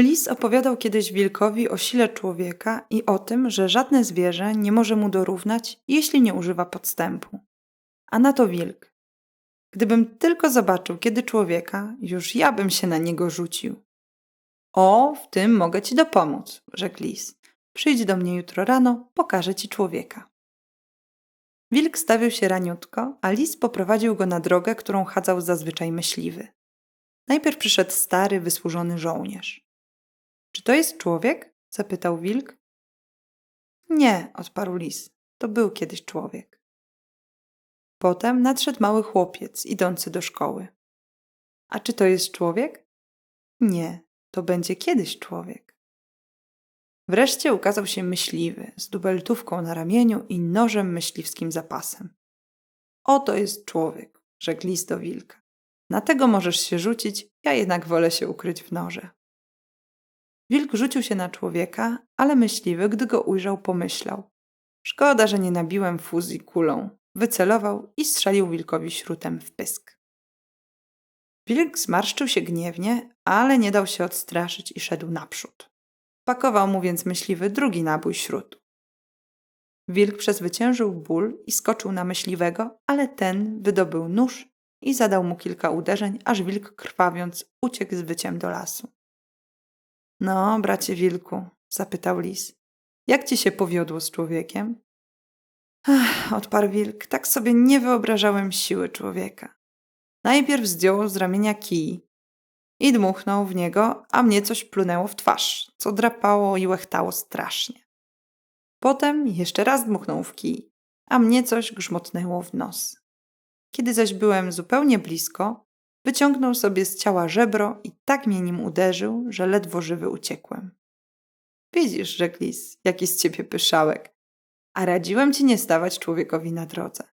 Lis opowiadał kiedyś wilkowi o sile człowieka i o tym, że żadne zwierzę nie może mu dorównać, jeśli nie używa podstępu. A na to wilk. Gdybym tylko zobaczył kiedy człowieka, już ja bym się na niego rzucił. O, w tym mogę ci dopomóc, rzekł lis. Przyjdź do mnie jutro rano, pokażę ci człowieka. Wilk stawił się raniutko, a lis poprowadził go na drogę, którą chadzał zazwyczaj myśliwy. Najpierw przyszedł stary, wysłużony żołnierz. Czy to jest człowiek? zapytał wilk. Nie, odparł lis. To był kiedyś człowiek. Potem nadszedł mały chłopiec idący do szkoły. A czy to jest człowiek? Nie, to będzie kiedyś człowiek. Wreszcie ukazał się myśliwy z dubeltówką na ramieniu i nożem myśliwskim zapasem. Oto jest człowiek, rzekł lis do wilka. Na tego możesz się rzucić, ja jednak wolę się ukryć w norze. Wilk rzucił się na człowieka, ale myśliwy, gdy go ujrzał, pomyślał. Szkoda, że nie nabiłem fuzji kulą. Wycelował i strzelił wilkowi śrutem w pysk. Wilk zmarszczył się gniewnie, ale nie dał się odstraszyć i szedł naprzód. Pakował mu więc myśliwy drugi nabój śrutu. Wilk przezwyciężył ból i skoczył na myśliwego, ale ten wydobył nóż i zadał mu kilka uderzeń, aż wilk krwawiąc uciekł z wyciem do lasu. No, bracie wilku, zapytał lis, jak ci się powiodło z człowiekiem? Ach, odparł wilk, tak sobie nie wyobrażałem siły człowieka. Najpierw zdjął z ramienia kij i dmuchnął w niego, a mnie coś plunęło w twarz, co drapało i łechtało strasznie. Potem jeszcze raz dmuchnął w kij, a mnie coś grzmotnęło w nos. Kiedy zaś byłem zupełnie blisko, wyciągnął sobie z ciała żebro i tak mnie nim uderzył, że ledwo żywy uciekłem. Widzisz, rzekł lis, jaki z ciebie pyszałek. A radziłem ci nie stawać człowiekowi na drodze.